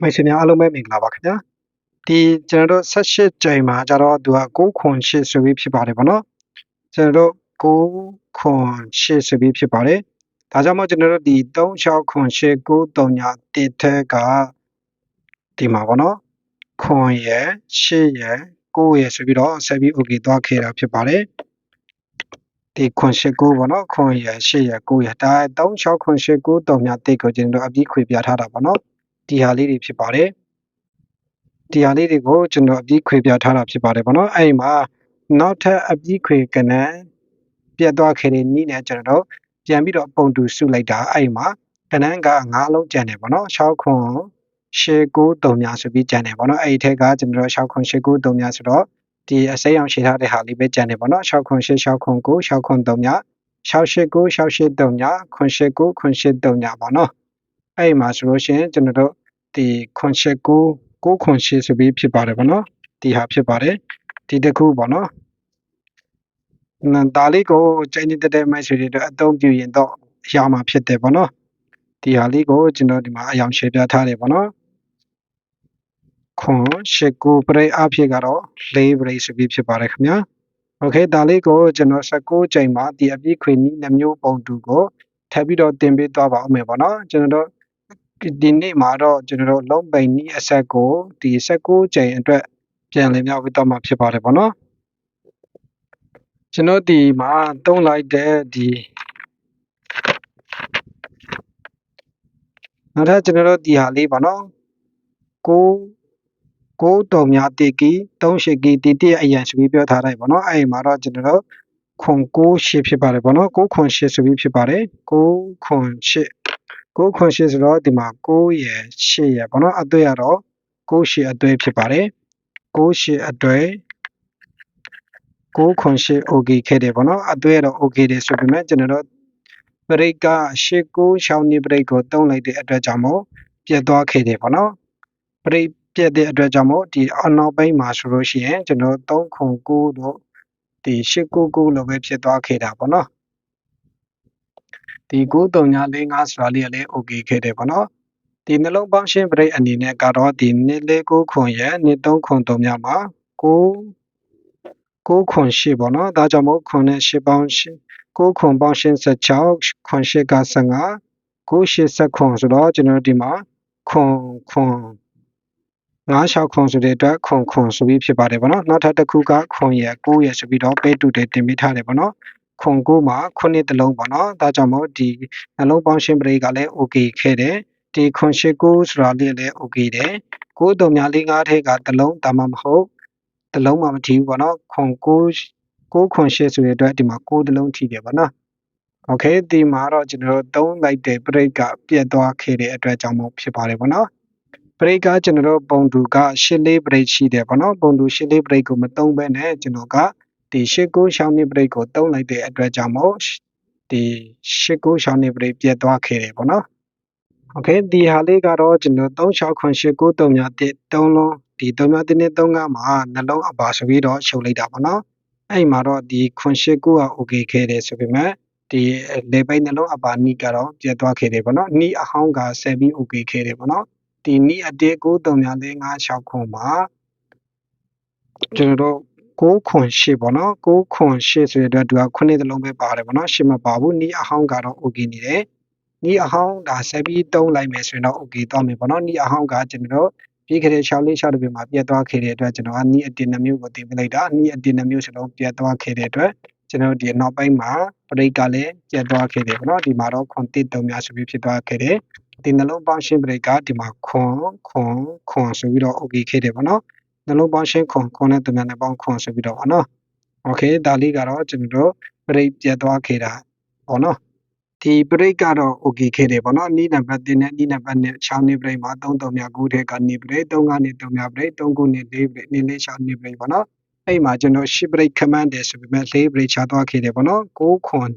မိတ်ဆွေများအားလုံးပဲမင်္ဂလာပါခင်ဗျာဒီကျွန်တော်တို့18ကြိမ်မှာကျတော့သူက6ခွန်8ဆိုပြီးဖြစ်ပါတယ်ဗောနော်ကျွန်တော်တို့6ခွန်8ဆိုပြီးဖြစ်ပါတယ်ဒါကြောင့်မို့ကျွန်တော်တို့ဒီ36ခွန်8 9 3ညာတိထက်ကဒီမှာဗောနော်ခွန်ရယ်8ရယ်9ရယ်ဆိုပြီးတော့ဆက်ပြီး okay သွားခဲ့တာဖြစ်ပါတယ်ဒီခွန်8 9ဗောနော်ခွန်ရယ်8ရယ်9ရယ်ဒါ36ခွန်8 9 3ညာတိတ်ကိုကျွန်တော်တို့အပြီးခွေပြထားတာဗောနော် ဒီဟာလေးတွေဖြစ်ပါတယ်ဒီဟာလေးတွေကိုကျွန်တော်အပြီးခွေပြထားတာဖြစ်ပါတယ်ဗောနော်အဲ့မှာနောက်ထပ်အပြီးခွေကဏန်းပြတ်သွားခဲ့တဲ့နီးနဲ့ကျွန်တော်ပြန်ပြီးတော့ပုံတူစုလိုက်တာအဲ့မှာကဏန်းက၅လုံးကျန်တယ်ဗောနော်6ခွန်6 9 3များဆိုပြီးကျန်တယ်ဗောနော်အဲ့ဒီထက်ကကျွန်တော်6ခွန်6 9 3များဆိုတော့ဒီအစိမ်းအောင်ရှင်းထားတဲ့ဟာလေးပဲကြံနေပါတော့6ခွန်6 6ခွန်9 6ခွန်3ည689 683ည989 983ညပါနော်အဲ့မှာဆိုလို့ရှိရင်ကျွန်တော်တို့ ဒီခွန်89 6ခွန်8ဆိုပြီးဖြစ်ပါတယ်ဗောနော်ဒီဟာဖြစ်ပါတယ်ဒီတစ်ခုဗောနော်ဒါလေးကိုချိန်နေတဲ့တဲ့မိုက်ဆွေတွေအတွက်အသုံးပြုရင်တော့ရမှာဖြစ်တယ်ဗောနော်ဒီဟာလေးကိုကျွန်တော်ဒီမှာအယောင်ရှင်းပြထားတယ်ဗောနော်ခွန်89ပရိအဖြစ်ကတော့4ပရိဆိုပြီးဖြစ်ပါတယ်ခင်ဗျာโอเคဒါလေးကိုကျွန်တော်16ချိန်မှာဒီအပြည့်ခွေနီးနှမျိုးပုံတူကိုထပ်ပြီးတော့တင်ပေးသွားပါဦးမယ်ဗောနော်ကျွန်တော်တို့ ဒီနေ့မှာတော့ကျွန်တော်တို့လုံးပိန်နီးအဆက်ကိုဒီ16ချိန်အတွက်ပြန်လည်မြောက်ပြီးတော့မှာဖြစ်ပါတယ်ဗောနော်ကျွန်တော်ဒီမှာတုံးလိုက်တဲ့ဒီနောက်ထပ်ကျွန်တော်တို့ဒီဟာလေးပါနော်ကိုကိုတုံများတေကီ38ကီတီတီအရန်ဆိုပြီးပြောထားတယ်ဗောနော်အဲ့ဒီမှာတော့ကျွန်တော်တို့ခွန်6ရှစ်ဖြစ်ပါတယ်ဗောနော်6ခွန်8ဆိုပြီးဖြစ်ပါတယ်6ခွန်8 6ခွန်8ဆိုတော့ဒီမှာ6ရယ်8ရယ်ဗောနော်အတွေ့ရတော့6ရှစ်အတွေ့ဖြစ်ပါတယ်6ရှစ်အတွေ့6ခွန်8 okay ခဲ့တယ်ဗောနော်အတွေ့ရတော့ okay တယ်ဆိုပေမဲ့ကျွန်တော်တို့ဘရိတ်က8 9ရှောင်းနေဘရိတ်ကိုတုံးလိုက်တဲ့အတွက်ကြောင့်မို့ပြတ်သွားခဲ့တယ်ဗောနော်ဘရိတ်ပြတ်တဲ့အတွက်ကြောင့်မို့ဒီအနောက်ပိုင်းမှာဆိုလို့ရှိရင်ကျွန်တော်3ခွန်9တို့ဒီ899လို့ပဲဖြစ်သွားခဲ့တာပေါ့နော် ဒီ9345ဆိုတာလေးကလည်း okay ခဲ့တယ်ပေါ့နော်ဒီနှလုံးပေါင်းရှင်းပရိတ်အနေနဲ့ကတော့ဒီနှစ်လေး9ခွန်ရဲ့နှစ်3ခွန်3များမှာ9 9ခွန်8ပေါ့နော်ဒါကြောင့်မို့ခွန်နဲ့8ပေါင်း8 9ခွန်ပေါင်းရှင်း16ခွန်8က15 9 80ခွန်ဆိုတော့ကျွန်တော်ဒီမှာခွန်ခွန်96ခွန်ဆိုတဲ့အတွက်ခွန်ခွန်ဆိုပြီးဖြစ်ပါတယ်ဗောနော်နောက်ထပ်တစ်ခုကခွန်ရယ်9ရယ်ဆိုပြီးတော့ပဲတူတယ်တင်ပေးထားတယ်ဗောနော် ခွန်9မှာခုနှစ်တလုံးဗောနော်ဒါကြောင့်မို့ဒီနှလုံးပေါင်းရှင်းပရိကလည်း okay ခဲ့တယ်ဒီခွန်ရှိ9ဆိုတာလေးလည်း okay တယ်9တုံများလေး9ထဲကတလုံးဒါမှမဟုတ်တလုံးမှမထီဘူးဗောနော်ခွန်9 9ခွန်8ဆိုတဲ့အတွက်ဒီမှာ9တလုံးထီတယ်ဗောနော်โอเคဒီမှာတော့ကျွန်တော်တို့သုံးလိုက်တဲ့ပရိတ်ကပြတ်သွားခဲ့တဲ့အတွက်ကြောင့်မို့ဖြစ်ပါတယ်ဗောနော်ဘရိတ်ကကျွန်တော်တို့ပုံတူကရှစ်လေးဘရိတ်ရှိတယ်ပေါ့နော်ပုံတူရှစ်လေးဘရိတ်ကိုမသုံးဘဲနဲ့ကျွန်တော်က ဒီရှစ်ကိုရှောင်းနေဘရိတ်ကိုသုံးလိုက်တဲ့အတွက်ကြောင့်မို့ဒီရှစ်ကိုရှောင်းနေဘရိတ်ပြတ်သွားခဲ့တယ်ပေါ့နော်โอเคဒီဟာလေးကတော့ကျွန်တော်36ခွန်8 9 3ညတစ်3လုံးဒီ3ညတစ်နဲ့3ကမှာနှလုံးအပါဆိုပြီးတော့ရှုပ်လိုက်တာပေါ့နော်အဲ့မှာတော့ဒီခွန်8 9က okay ခဲ့တယ်ဆိုပေမဲ့ဒီလေပိတ်နှလုံးအပါနီးကတော့ပြတ်သွားခဲ့တယ်ပေါ့နော်နီးအဟောင်းကဆက်ပြီး okay ခဲ့တယ်ပေါ့နော်ဒီနီးအတေး9356ခွန်မှာကျွန်တော်တို့ 6ခွန်8ပေါ့နော်6ခွန်8ဆိုတဲ့အတွက်သူကခုနှစ်တလုံးပဲပါတယ်ပေါ့နော်8မပါဘူးနီးအဟောင်းကတော့ okay နေတယ်နီးအဟောင်းဒါဆက်ပြီးတုံးလိုက်မယ်ဆိုရင်တော့ okay သွားမယ်ပေါ့နော်နီးအဟောင်းကကျွန်တော်တို့ပြီးခဲ့တဲ့6လေး6တပြမှာပြတ်သွားခဲ့တဲ့အတွက်ကျွန်တော်ကနီးအတင်နှမျိုးကိုတင်ပြလိုက်တာနီးအတင်နှမျိုးစလုံးပြတ်သွားခဲ့တဲ့အတွက်ကျွန်တော်ဒီနောက်ပိုင်းမှာပရိတ်ကလည်းပြတ်သွားခဲ့တယ်ပေါ့နော်ဒီမှာတော့ခွန်တစ်တုံများဆိုပြီးဖြစ်သွားခဲ့တယ်ဒီနှလုံးပေါင်းရှင်းပရိတ်ကဒီမှာခွန်ခွန်ခွန်ဆိုပြီးတော့ okay ခဲ့တယ်ပေါ့နော် နှလုံးပေါင်းရှင်းခွန်ခွန်နဲ့တမန်နဲ့ပေါင်းခွန်ဆိုပြီးတော့ပေါ့နော် okay ဒါလေးကတော့ကျွန်တော်တို့ပရိတ်ပြတ်သွားခဲ့တာပေါ့နော်ဒီပရိတ်ကတော့ okay ခဲ့တယ်ပေါ့နော်နီးနံပါတ်1နဲ့နီးနံပါတ်2 6နှစ်ပရိတ်မှာ3 3မြ9ထဲကနေပရိတ်3ကနေ3မြပရိတ်3ခုနဲ့4ပရိတ်နေလေး6နှစ်ပရိတ်ပေါ့နော်အဲ့မှာကျွန်တော်10ပရိတ်ခမန်းတယ်ဆိုပေမဲ့4ပရိတ်ချသွားခဲ့တယ်ပေါ့နော်9ခွန်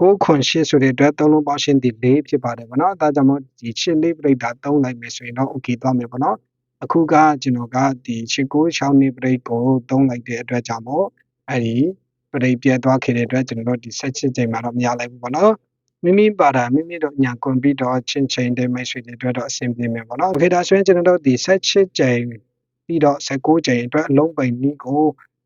6ခွန်8ဆိုတဲ့အတွက်သုံးလုံးပေါင်းရှင်းဒီ4ဖြစ်ပါတယ်ပေါ့နော်ဒါကြောင့်မို့ဒီရှင်းလေးပရိတ်တာသုံးလိုက်မယ်ဆိုရင်တော့ okay သွားမယ်ပေါ့နော် အခုကကျွန်တော်ကဒီရှစ်ကို6နှစ်ပရိတ်ကိုသုံးလိုက်တဲ့အတွက်ကြောင့်မို့အဲ့ဒီပရိတ်ပြတ်သွားခဲ့တဲ့အတွက်ကျွန်တော်တို့ဒီ16ချိန်မှာတော့မရလိုက်ဘူးပေါ့နော်မိမိပါတာမိမိတို့ညာကွန်ပြီးတော့ချင်းချင်းတဲ့မိတ်ဆွေတွေအတွက်တော့အဆင်ပြေမယ်ပေါ့နော်။ Okay ဒါဆိုရင်ကျွန်တော်တို့ဒီ16ကြိမ်ပြီးတော့19ကြိမ်အတွက်အလုံးပိန်နည်းကို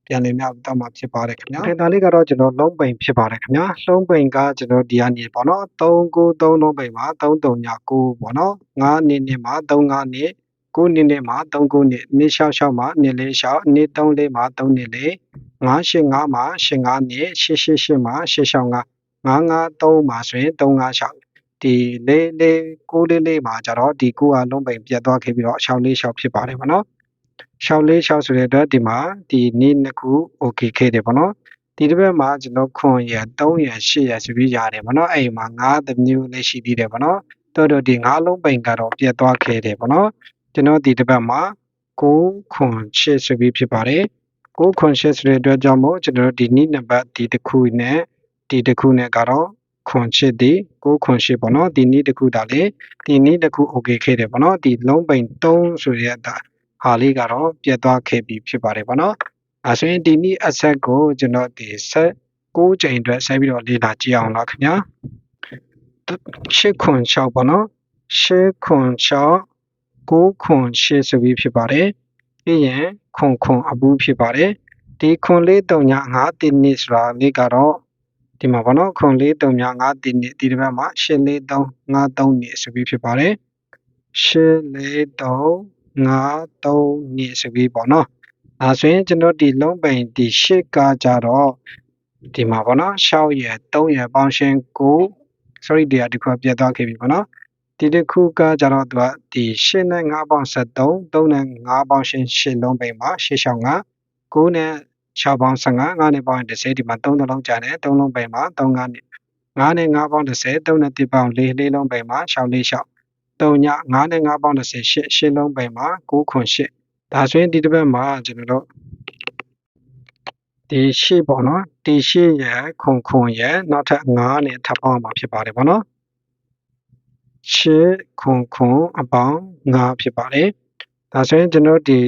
ပြန်လည်မြောက်တော့မှာဖြစ်ပါတယ်ခင်ဗျာ။ Okay ဒါလေးကတော့ကျွန်တော်လုံးပိန်ဖြစ်ပါတယ်ခင်ဗျာ။လုံးပိန်ကကျွန်တော်ဒီကနေပေါ့နော်393လုံးပိန်မှာ339ပေါ့နော်။9နှစ်နှစ်မှာ35နှ စ်9နှစ်နှစ်မှာ39နှစ်နှစ်66မှာနှစ်လေး6နှစ်34မှာ3နှစ်လေး985မှာ85နှစ်888မှာ865 953မှာဆိုရင်356ဒီလေးလေး6လေးလေးမှာကျတော့ဒီ9ကလုံးပိန်ပြတ်သွားခဲ့ပြီးတော့646ဖြစ်ပါတယ်ဗောနော်646ဆိုတဲ့အတွက်ဒီမှာဒီနေ့နှစ်ခု okay ခဲ့တယ်ဗောနော်ဒီတစ်ပတ်မှာကျွန်တော်ခွန်ရ3ရ8ရဆိုပြီးရတယ်ဗောနော်အဲ့မှာ9တစ်မျိုးလည်းရှိသေးတယ်ဗောနော်တော်တော်ဒီ9လုံးပိန်ကတော့ပြတ်သွားခဲ့တယ်ဗောနော် ကျွန်တော်ဒီတစ်ပတ်မှာ9ခွန်8ဆိုပြီးဖြစ်ပါတယ်9ခွန်8ဆိုတဲ့အတွက်ကြောင့်မို့ကျွန်တော်ဒီနေ့နံပါတ်ဒီတစ်ခုနဲ့ဒီတစ်ခုနဲ့ကတော့ခွန်8ဒီ9ခွန်8ပေါ့နော်ဒီနေ့တစ်ခုဒါလေဒီနေ့တစ်ခု okay ခဲ့တယ်ပေါ့နော်ဒီလုံးပိန်3ဆိုတဲ့ဟာလေးကတော့ပြတ်သွားခဲ့ပြီဖြစ်ပါတယ်ပေါ့နော်အဲဆိုရင်ဒီနေ့အဆက်ကိုကျွန်တော်ဒီဆက်6ချိန်အတွက်ဆက်ပြီးတော့လေ့လာကြည့်အောင်လားခင်ဗျာ8ခွန်6ပေါ့နော်8ခွန်6 9ခွန်8ဆိုပြီးဖြစ်ပါတယ်ပြီးရင်ခွန်ခွန်အပူးဖြစ်ပါတယ်ဒီခွန်လေး3ည5တင်းနစ်ဆိုတာလေးကတော့ဒီမှာပေါ့နော်ခွန်လေး3ည5တင်းနစ်ဒီတစ်ပတ်မှာ8လေး3 5 3နစ်ဆိုပြီးဖြစ်ပါတယ်8လေး3 5 3နစ်ဆိုပြီးပေါ့နော်အဲဆိုရင်ကျွန်တော်ဒီလုံးပိန်ဒီ8ကကြတော့ဒီမှာပေါ့နော်6ရယ်3ရယ်ပေါင်းရှင်း9 sorry တရားဒီခုပြတ်သွားခဲ့ပြီပေါ့နော် ဒီတစ်ခုကကြတော့သူကဒီ8နဲ့5ပေါင်း73 3နဲ့5ပေါင်းရှင်း8လုံးပိန်မှာ8ရှောင်းက9နဲ့6ပေါင်း15 9နဲ့ပေါင်း10ဒီမှာ3လုံးကျန်တယ်3လုံးပိန်မှာ3 9နဲ့9နဲ့5ပေါင်း10 3နဲ့1ပေါင်း4 4လုံးပိန်မှာ6 4 6 3ည9နဲ့5ပေါင်း10 8 8လုံးပိန်မှာ9ခွန်8ဒါဆိုရင်ဒီတစ်ပတ်မှာကျွန်တော်တို့ဒီရှေ့ပေါ့နော်ဒီရှေ့ရယ်ခွန်ခွန်ရယ်နောက်ထပ်9နဲ့ထပ်ပေါင်းမှာဖြစ်ပါတယ်ပေါ့နော် ရှေ့ခွန်ခွန်အပေါင်း9ဖြစ်ပါတယ်ဒါဆိုရင်ကျွန်တော်ဒီ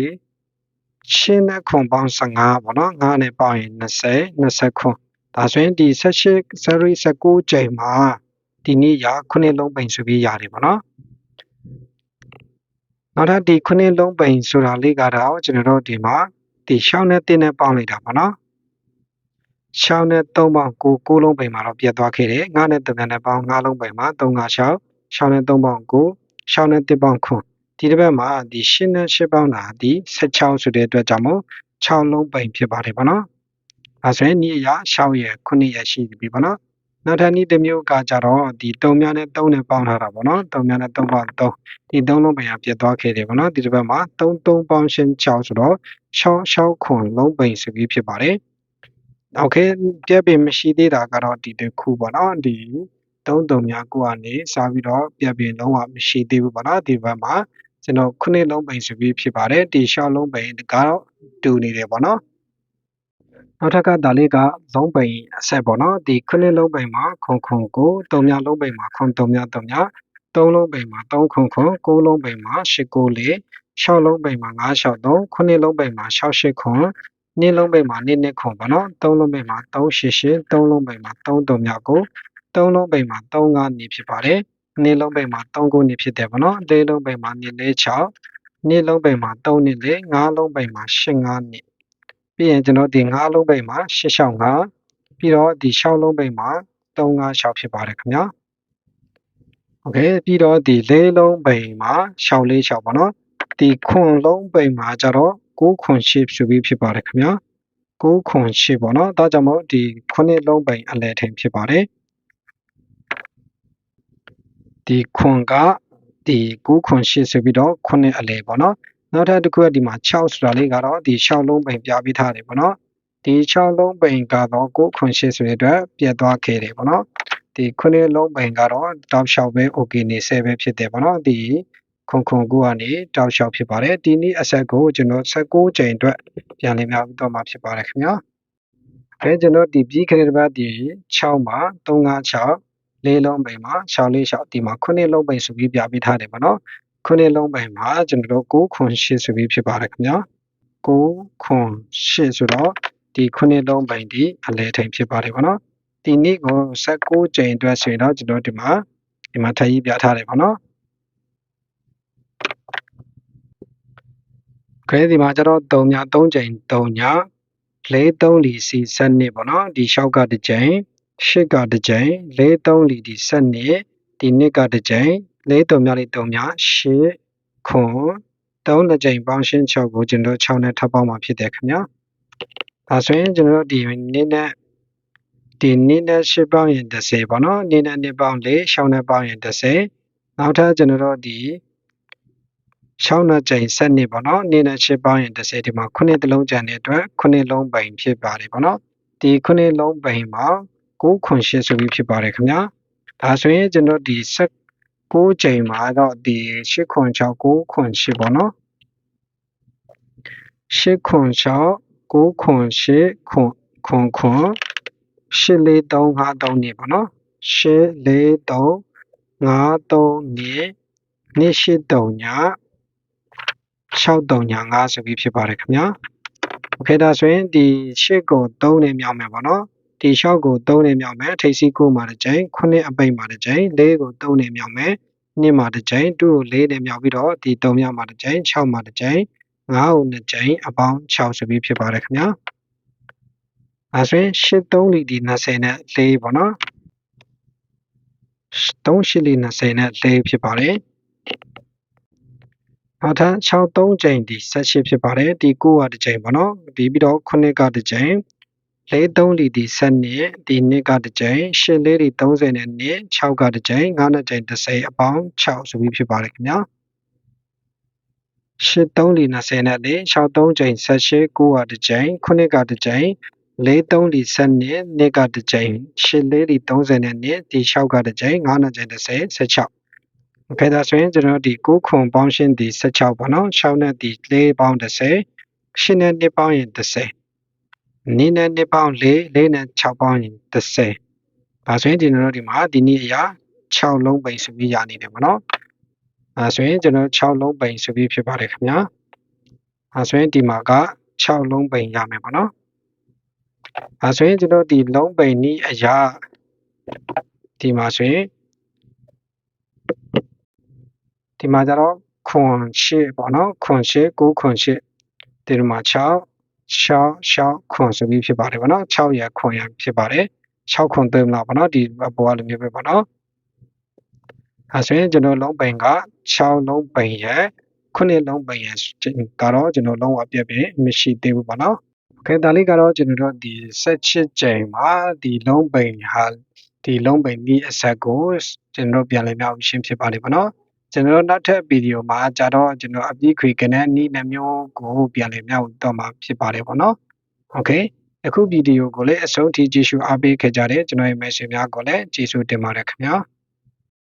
ရှင်းနဲ့ခွန်ပေါင်း15ပေါ့နော်9နဲ့ပေါင်းရင်20 20ခွန်ဒါဆိုရင်ဒီ18 sorry 19ချိန်မှာဒီနေ့ရ9လုံးပိန်ဆိုပြီးရတယ်ပေါ့နော်နောက်ထပ်ဒီ9လုံးပိန်ဆိုတာလေးကတော့ကျွန်တော်တို့ဒီမှာဒီရှောင်းနဲ့တင်းနဲ့ပေါင်းလိုက်တာပေါ့နော်6နဲ့3ပေါင်း9 9လုံးပိန်မှာတော့ပြတ်သွားခဲ့တယ်9နဲ့3နဲ့ပေါင်း9လုံးပိန်မှာ3 5 6 6နဲ့3ပေါင်း9 6နဲ့1ပေါင်း9ဒီတစ်ပတ်မှာဒီ8နဲ့8ပေါင်းတာဒီ16ဆိုတဲ့အတွက်ကြောင့်မို့6လုံးပိန်ဖြစ်ပါတယ်ပေါ့နော်အဲဆိုရင်ဒီအရာ6ရယ်9ရယ်ရှိပြီပေါ့နော်နောက်ထပ်နည်းတစ်မျိုးကကြတော့ဒီ3များနဲ့3နဲ့ပေါင်းထားတာပေါ့နော်3များနဲ့3ပေါင်း3ဒီ3လုံးပိန်ကပြတ်သွားခဲ့တယ်ပေါ့နော်ဒီတစ်ပတ်မှာ3 3ပေါင်းရှင်း6ဆိုတော့6 6ခွန်လုံးပိန်ဆိုပြီးဖြစ်ပါတယ်โอเคပြက်ပင်မရှိသေးတာကတော့ဒီတစ်ခုပေါ့နော်ဒီ သုံးတုံများကိုကနေစားပြီးတော့ပြက်ပင်လုံးဝမရှိသေးဘူးပေါ့နော်ဒီဘက်မှာကျွန်တော်ခုနှစ်လုံးပိန်ဆိုပြီးဖြစ်ပါတယ်ဒီရှောက်လုံးပိန်ကတော့တူနေတယ်ပေါ့နော်နောက်ထပ်ကဒါလေးကလုံးပိန်အဆက်ပေါ့နော်ဒီခုနှစ်လုံးပိန်မှာခွန်ခွန်ကိုတုံများလုံးပိန်မှာခွန်တုံများတုံများသုံးလုံးပိန်မှာ3ခွန်ခွန်9လုံးပိန်မှာ8 9လေး6လုံးပိန်မှာ9 6 3 9လုံးပိန်မှာ6 8ခွန်နှစ်လုံးပိတ်မှာနှစ်နှစ်ခွန်ပေါ့နော်သုံးလုံးပိတ်မှာ3ရှစ်ရှစ်သုံးလုံးပိတ်မှာ3တုံမြောက် ကိုသုံးလုံးပိတ်မှာ3 5နေဖြစ်ပါတယ်နှစ်လုံးပိတ်မှာ3ခုနေဖြစ်တယ်ပေါ့နော်လေးလုံးပိတ်မှာနှစ်လေး6နှစ်လုံးပိတ်မှာ3နှစ်လေးငါးလုံးပိတ်မှာ8 5နေပြီးရင်ကျွန်တော်ဒီငါးလုံးပိတ်မှာ8 6 5ပြီးတော့ဒီ6လုံးပိတ်မှာ3 5 6ဖြစ်ပါတယ်ခင်ဗျာโอเคပြီးတော့ဒီလေးလုံးပိန်မှာ6လေး6ပေါ့နော်ဒီခွန်လုံးပိန်မှာကျတော့6ခွန်8ဖြစ်ပြီးဖြစ်ပါတယ်ခင်ဗျာ6ခွန်8ပေါ့နော်ဒါကြောင့်မို့ဒီ9လုံးပိန်အလဲထိန်ဖြစ်ပါတယ် ဒီခွန်ကဒီ9ခွန်8ဆိုပြီးတော့9အလဲပေါ့နော်နောက်ထပ်တစ်ခုကဒီမှာ6ဆိုတာလေးကတော့ဒီ6လုံးပိန်ပြပေးထားတယ်ပေါ့နော်ဒီ6လုံးပိန်ကတော့9ခွန်8ဆိုတဲ့အတွက်ပြတ်သွားခဲ့တယ်ပေါ့နော်ဒီ9လုံးပိန်ကတော့တောက်လျှောက်ပဲ okay နေဆဲပဲဖြစ်တယ်ပေါ့နော်ဒီခွန်ခွန်ကိုကနေတောက်လျှောက်ဖြစ်ပါတယ်ဒီနေ့အဆက်ကိုကျွန်တော်16ချိန်အတွက်ပြန်လည်များတော့မှာဖြစ်ပါတယ်ခင်ဗျာအဲကျွန်တော်ဒီပြီးခရစ်ဘတ်ဒီ6မှာ356 လေးလုံးပိန်မှာ6လေး6ဒီမှာ9လုံးပိန်ဆိုပြီးပြပေးထားတယ်ပေါ့နော်9လုံးပိန်မှာကျွန်တော်တို့9ခွန်8ဆိုပြီးဖြစ်ပါတယ်ခင်ဗျာ9ခွန်8ဆိုတော့ဒီ9လုံးပိန်ဒီအလဲထိန်ဖြစ်ပါတယ်ပေါ့နော်ဒီနေ့ကို16ကြိမ်အတွက်ဆိုရင်တော့ကျွန်တော်ဒီမှာဒီမှာထပ်ရေးပြထားတယ်ပေါ့နော်ခဲဒီမှာကျတော့3ည3ကြိမ်3ည4 3လီစီ7နှစ်ပေါ့နော်ဒီလျှောက်ကတစ်ကြိမ် 8ကတစ်ကြိမ်4 3လီဒီ7နှစ်ဒီနှစ်ကတစ်ကြိမ်4 3မြလေး3မြ8ခွန်3တစ်ကြိမ်ပေါင်းရှင်း6ကိုကျွန်တော်6နဲ့ထပ်ပေါင်းမှာဖြစ်တယ်ခင်ဗျာဒါဆိုရင်ကျွန်တော်ဒီနေ့နဲ့ဒီနေ့နဲ့8ပေါင်းရင်30ပေါ့နော်နေ့နဲ့2ပေါင်း4ရှောင်းနဲ့ပေါင်းရင်30နောက်ထပ်ကျွန်တော်တို့ဒီ6နှစ်ကြိမ်7နှစ်ပေါ့နော်နေ့နဲ့8ပေါင်းရင်30ဒီမှာ9တလုံးကျန်တဲ့အတွက်9လုံးပိန်ဖြစ်ပါတယ်ပေါ့နော်ဒီ9လုံးပိန်မှာ 9ခွန်8ဆိုပြီးဖြစ်ပါတယ်ခင်ဗျာဒါဆိုရင်ကျွန်တော်ဒီ16ကြိမ်မှာတော့ဒီ8ခွန်6 9ခွန်8ပေါ့နော်8ခွန်6 9ခွန်8ခွန်ခွန်ခွန်8လေး3 5 3နေပေါ့နော်8လေး3 5 3နေနေ့8 3ည6 3ည5ဆိုပြီးဖြစ်ပါတယ်ခင်ဗျာโอเคဒါဆိုရင်ဒီ8ကို3နဲ့မြောက်မယ်ပေါ့နော် ဒီ6ကို3နဲ့မြောက်မယ်ထိပ်စီး9မှာတစ်ကြိမ်9အပိတ်မှာတစ်ကြိမ်4ကို3နဲ့မြောက်မယ်2မှာတစ်ကြိမ်2ကို4နဲ့မြောက်ပြီးတော့ဒီ3မြောက်မှာတစ်ကြိမ်6မှာတစ်ကြိမ်9ကို2ကြိမ်အပေါင်း6ဆိုပြီးဖြစ်ပါတယ်ခင်ဗျာအဲဆိုရင်8 3လီဒီ20နဲ့4ပေါ့နော်3 8လီ20နဲ့4ဖြစ်ပါတယ်နောက်ထပ်6 3ကြိမ်ဒီ18ဖြစ်ပါတယ်ဒီ9ကတစ်ကြိမ်ပေါ့နော်ဒီပြီးတော့9ကတစ်ကြိမ် လေး3လီသည်ဆက်နှစ်ဒီနှစ်ကတစ်ကြိမ်ရှစ်လေးဒီ30နဲ့နှစ်6ကတစ်ကြိမ်9နှစ်ကြိမ်30အပေါင်း6ဆိုပြီးဖြစ်ပါတယ်ခင်ဗျာရှစ်3လီ20နဲ့လေး6 3ကြိမ်78 9ကတစ်ကြိမ်9ကတစ်ကြိမ်လေး3လီ7နှစ်နှစ်ကတစ်ကြိမ်ရှစ်လေးဒီ30နဲ့နှစ်ဒီ6ကတစ်ကြိမ်9နှစ်ကြိမ်30 16ဖေဒါဆိုရင်ကျွန်တော်ဒီ6ခုပေါင်းရှင်းဒီ16ပေါ့နော်6နဲ့ဒီ4ပေါင်း30 8နဲ့2ပေါင်းရင်30 နင်းနဲ့2ပေါင်း4 4နဲ့6ပေါင်းရင်30ဒါဆိုရင်ဒီကျွန်တော်ဒီမှာဒီနေ့အရာ6လုံးပိန်ဆိုပြီးရနေတယ်ပေါ့နော်အဲဆိုရင်ကျွန်တော်6လုံးပိန်ဆိုပြီးဖြစ်ပါတယ်ခင်ဗျာအဲဆိုရင်ဒီမှာက6လုံးပိန်ရမယ်ပေါ့နော်အဲဆိုရင်ကျွန်တော်ဒီလုံးပိန်နီးအရာဒီမှာဆိုရင်ဒီမှာကျတော့ခွန်ရှစ်ပေါ့နော်ခွန်ရှစ်9ခွန်ရှစ်ဒီမှာ6 6 6ခွန်ဆိုပြီးဖြစ်ပါတယ်ပေါ့နော်6ရခွန်ရဖြစ်ပါတယ်6ခွန်သိမလားပေါ့နော်ဒီဘောကလိုမျိုးပဲပေါ့နော်အဲဆိုရင်ကျွန်တော်လုံးပိန်က6လုံးပိန်ရ9လုံးပိန်ရကတော့ကျွန်တော်လုံးဝပြည့်ပြည့်မရှိသေးဘူးပေါ့နော်โอเคဒါလေးကတော့ကျွန်တော်တို့ဒီ16ကြိမ်မှာဒီလုံးပိန်ဟာဒီလုံးပိန်ဒီအဆက်ကိုကျွန်တော်ပြန်လည်မြောက်ရှင်းဖြစ်ပါလိမ့်မယ်နော် ကျွန်တော်နောက်ထပ်ဗီဒီယိုမှာကြတော့ကျွန်တော်အပြည့်ခွေကနန်းနီးနှမျိုးကိုပြန်လည်မြောက်တော့မှာဖြစ်ပါတယ်ပေါ့နော်။ Okay အခုဗီဒီယိုကိုလည်းအဆုံးထိကြည့်ရှုအားပေးခဲ့ကြတဲ့ကျွန်တော်ရဲ့ message များကိုလည်းကျေးဇူးတင်ပါတယ်ခင်ဗျာ။